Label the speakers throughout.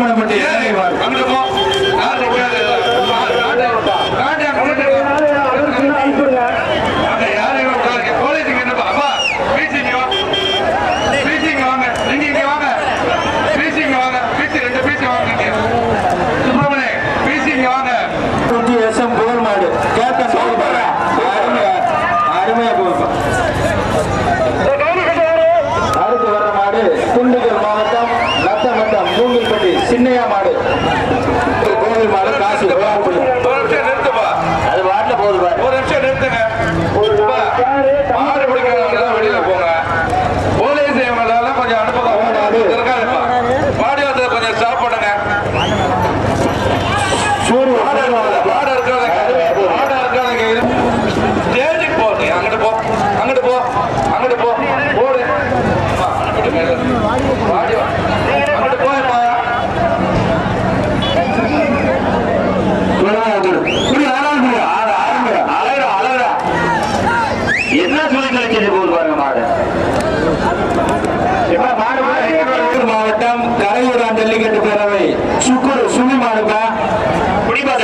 Speaker 1: திருமணம் பற்றிய சின்னையா மாடு. கோவில் மாடு காசு அது வாட்டில் போகுது
Speaker 2: ஒரு நிமிஷம் நிறுத்துங்க. மாடு வெளியில போங்க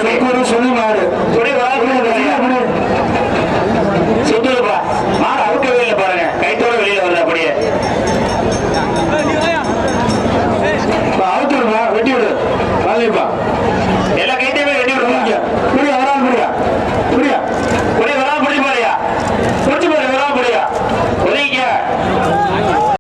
Speaker 1: ஒரு சொல்லி மாடு துணி சுத்துதுப்பா மாடு அவுக்க வெளியில பாருங்க. கைத்தோட வெளியில வரல அப்படியே. அவுத்துடுப்பா வெட்டி விடு. வரலைப்பா எல்லாம் கை